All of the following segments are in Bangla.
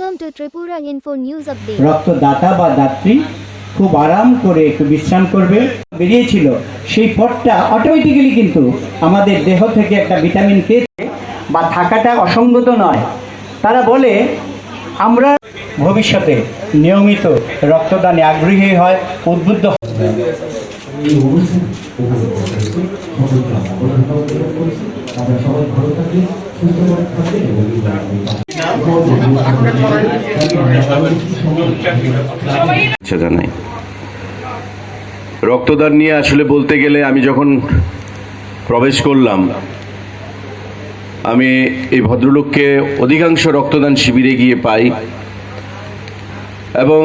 Welcome to Tripura Info News Update. রক্তদাতা বা দাত্রী খুব আরাম করে একটু বিশ্রাম করবে। বেরিয়েছিল। সেই পথটা অটোমেটিক্যালি কিন্তু আমাদের দেহ থেকে একটা ভিটামিন কে বা থাকাটা অসঙ্গত নয়। তারা বলে আমরা ভবিষ্যতে নিয়মিত রক্তদানে আগ্রহী হয় উদ্বুদ্ধ আমরা সবাই ভালো সুস্থ করে থাকবেন এবং রক্তদান নিয়ে আসলে বলতে গেলে আমি যখন প্রবেশ করলাম, আমি এই ভদ্রলোককে অধিকাংশ রক্তদান শিবিরে গিয়ে পাই এবং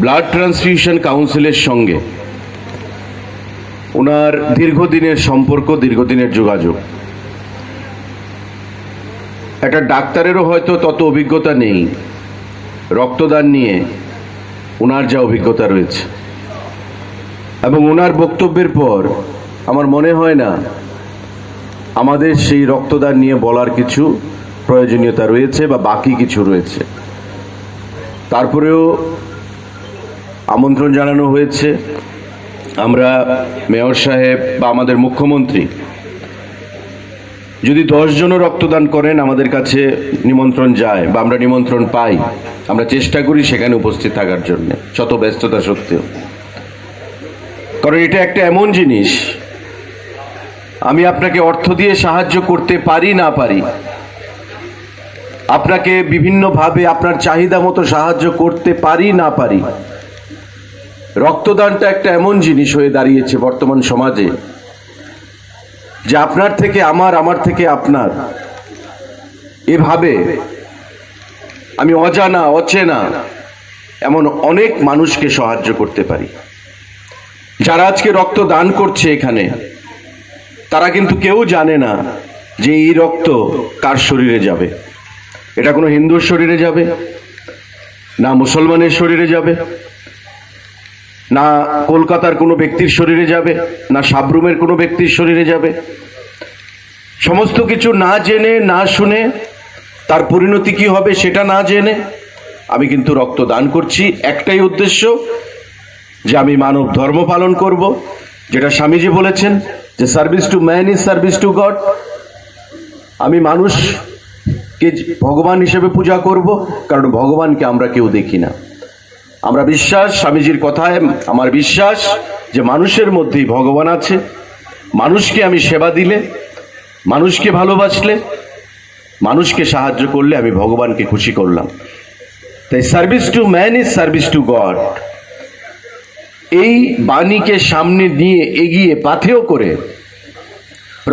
ব্লাড ট্রান্সফিউশন কাউন্সিলের সঙ্গে ওনার দীর্ঘদিনের সম্পর্ক, দীর্ঘদিনের যোগাযোগ একটা ডাক্তারেরও হয়তো তত অভিজ্ঞতা নেই রক্তদান নিয়ে ওনার যা অভিজ্ঞতা রয়েছে। এবং ওনার বক্তব্যের পর আমার মনে হয় না আমাদের সেই রক্তদান নিয়ে বলার কিছু প্রয়োজনীয়তা রয়েছে বা বাকি কিছু রয়েছে। তারপরেও আমন্ত্রণ জানানো হয়েছে। আমরা মেয়র সাহেব বা আমাদের মুখ্যমন্ত্রী যদি দশ জনও রক্তদান করেন, আমাদের কাছে নিমন্ত্রণ যায় বা আমরা নিমন্ত্রণ পাই, আমরা চেষ্টা করি সেখানে উপস্থিত থাকার জন্য, শত ব্যস্ততা সত্ত্বেও। কারণ এটা একটা এমন জিনিস, আমি আপনাকে অর্থ দিয়ে সাহায্য করতে পারি না পারি, আপনাকে বিভিন্নভাবে আপনার চাহিদা মতো সাহায্য করতে পারি না পারি, রক্তদানটা একটা এমন জিনিস হয়ে দাঁড়িয়েছে বর্তমান সমাজে। যে আপনার থেকে আমার আমার থেকে আপনার। এভাবে আমি অজানা, অচেনা এমন অনেক মানুষকে সাহায্য করতে পারি। যারা আজকে রক্ত দান করছে এখানে, তারা কিন্তু কেউ জানে না যে এই রক্ত কার শরীরে যাবে। এটা কোনো হিন্দুর শরীরে যাবে, না মুসলমানের শরীরে যাবে না কলকাতার কোনো ব্যক্তির শরীরে যাবে, না সাবরুমের কোনো ব্যক্তির শরীরে যাবে। সমস্ত কিছু না জেনে, না শুনে, তার পরিণতি কি হবে সেটা না জেনে আমি কিন্তু রক্ত দান করছি। একটাই উদ্দেশ্য যে আমি মানব ধর্ম পালন করব, যেটা স্বামীজি বলেছেন যে service to man is service to God আমি মানুষকে ভগবান হিসেবে পূজা করব, কারণ ভগবানকে আমরা কেউ দেখি না। আমরা বিশ্বাস, স্বামীজির কথায় আমার বিশ্বাস যে মানুষের মধ্যেই ভগবান আছে। মানুষকে আমি সেবা দিলে, মানুষকে ভালোবাসলে, মানুষকে সাহায্য করলে আমি ভগবানকে খুশি করলাম। তাই service to man is service to God এই বাণীকে সামনে নিয়ে এগিয়ে পাথেও করে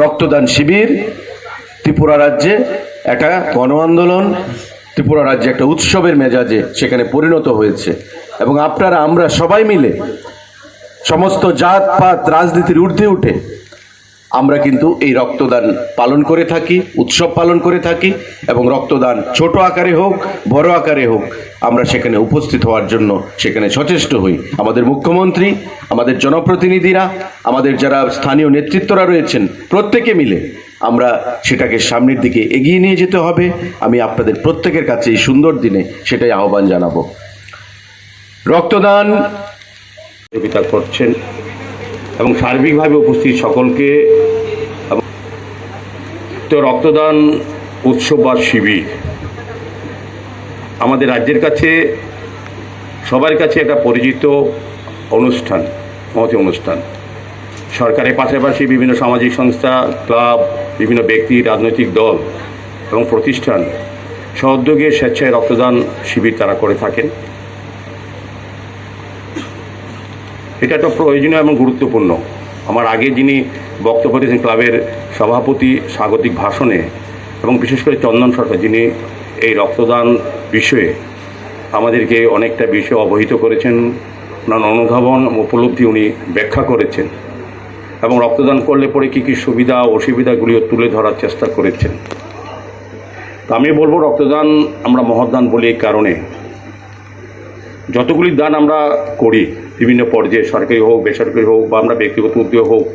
রক্তদান শিবির, ত্রিপুরা রাজ্যে একটা গণ আন্দোলন ত্রিপুরা রাজ্যে একটা উৎসবের মেজাজে সেখানে পরিণত হয়েছে। এবং আপনারা, আমরা সবাই মিলে সমস্ত জাত, পাত, রাজনীতির ঊর্ধ্বে উঠে আমরা কিন্তু এই রক্তদান পালন করে থাকি, উৎসব পালন করে থাকি এবং রক্তদান ছোট আকারে হোক, বড় আকারে হোক, আমরা সেখানে উপস্থিত হওয়ার জন্য সেখানে সচেষ্ট হই। আমাদের মুখ্যমন্ত্রী, আমাদের জনপ্রতিনিধিরা, আমাদের যারা স্থানীয় নেতৃত্বরা রয়েছেন, প্রত্যেকে মিলে আমরা সেটাকে সামনের দিকে এগিয়ে নিয়ে যেতে হবে। আমি আপনাদের প্রত্যেকের কাছে এই সুন্দর দিনে সেটাই আহ্বান জানাব। রক্তদান। সহযোগিতা করছেন এবং সার্বিকভাবে উপস্থিত সকলকে তো রক্তদান উৎসব বা শিবির আমাদের রাজ্যের কাছে, সবার কাছে একটা পরিচিত অনুষ্ঠান, মহতি অনুষ্ঠান। সরকারের পাশাপাশি বিভিন্ন সামাজিক সংস্থা, ক্লাব, বিভিন্ন ব্যক্তি, রাজনৈতিক দল এবং প্রতিষ্ঠান সহযোগে স্বেচ্ছায় রক্তদান শিবির তারা করে থাকেন। এটা তো প্রয়োজনীয় এবং গুরুত্বপূর্ণ। আমার আগে যিনি বক্তব্য দিয়েছেন ক্লাবের সভাপতি স্বাগতিক ভাষণে এবং বিশেষ করে চন্দন সরকার, যিনি এই রক্তদান বিষয়ে আমাদেরকে অনেকটা বিষয় অবহিত করেছেন, ওনার অনুধাবন উপলব্ধি উনি ব্যাখ্যা করেছেন এবং রক্তদান করলে পরে কী কী সুবিধা, অসুবিধাগুলিও তুলে ধরার চেষ্টা করেছেন। তো আমি বলব রক্তদান আমরা মহদান বলি এই কারণে যতগুলি দান আমরা করি, বিভিন্ন পর্যায়ে সরকারি হোক, বেসরকারি হোক, বা আমরা ব্যক্তিগত উদ্যোগ হোক,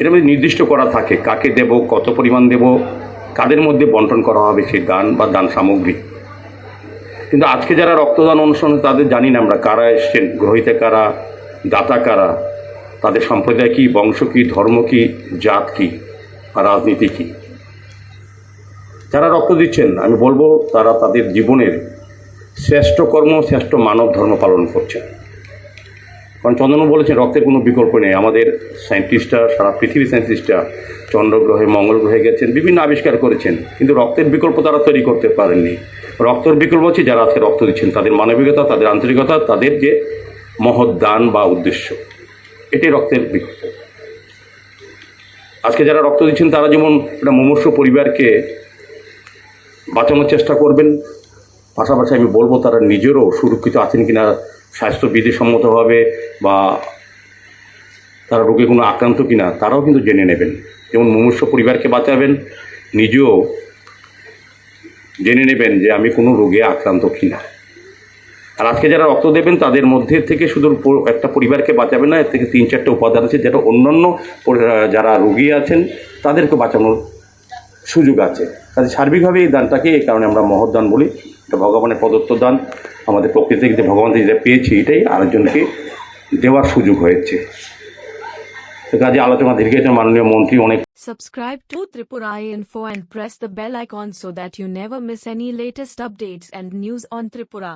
এর মধ্যে নির্দিষ্ট করা থাকে কাকে দেব, কত পরিমাণ দেব, কাদের মধ্যে বন্টন করা হবে সেই দান বা দান সামগ্রী। কিন্তু আজকে যারা রক্তদান অনুষ্ঠানে তাদের জানি না আমরা কারা এসছেন, গ্রহিতা কারা, দাতা কারা, তাদের সম্প্রদায় কী, বংশ কী, ধর্ম কী, জাত কী আর রাজনীতি কী। যারা রক্ত দিচ্ছেন, আমি বলব তারা তাদের জীবনের শ্রেষ্ঠ কর্ম, শ্রেষ্ঠ মানব ধর্ম পালন করছেন কারণ চন্দ্রনু বলেছেন রক্তের কোনো বিকল্প নেই। আমাদের সায়েন্টিস্টরা, সারা পৃথিবীর সায়েন্টিস্টরা চন্দ্রগ্রহে মঙ্গল গ্রহে গেছেন, বিভিন্ন আবিষ্কার করেছেন, কিন্তু রক্তের বিকল্প তারা তৈরি করতে পারেননি। রক্তের বিকল্প হচ্ছে যারা আজকে রক্ত দিচ্ছেন, তাদের মানবিকতা, তাদের আন্তরিকতা, তাদের যে মহৎ দান বা উদ্দেশ্য, এটাই রক্তের বিকল্প। আজকে যারা রক্ত দিচ্ছেন, তারা যেমন একটা মুমূর্ষ পরিবারকে বাঁচানোর চেষ্টা করবেন পাশাপাশি আমি বলব তারা নিজেরও সুরক্ষিত আছেন কিনা স্বাস্থ্যবিধি সম্মতভাবে বা তারা রোগে কোনো আক্রান্ত কিনা তারাও কিন্তু জেনে নেবেন। যেমন মুমূর্ষ পরিবারকে বাঁচাবেন, নিজেও জেনে নেবেন যে আমি কোনো রোগে আক্রান্ত কি না আর আজকে যারা রক্ত দেবেন, তাদের মধ্যে থেকে শুধু একটা পরিবারকে বাঁচাবে না, এর থেকে তিন চারটে উপাদান আছে, যেটা অন্যান্য যারা রোগী আছেন, তাদেরকে বাঁচানোর সুযোগ আছে। কাজে সার্বিকভাবে এই দানটাকে এই কারণে আমরা মহৎ দান বলি। এটা ভগবানের প্রদত্ত দান। আমাদের প্রকৃতি যে ভগবান থেকে যেটা পেয়েছি, এটাই আরেকজনকে দেওয়ার সুযোগ হয়েছে। কাজে আলোচনা দীর্ঘায়িত মাননীয় মন্ত্রী অনেক Subscribe to Tripura Info and press the bell icon so that you never miss any latest updates and news on Tripura.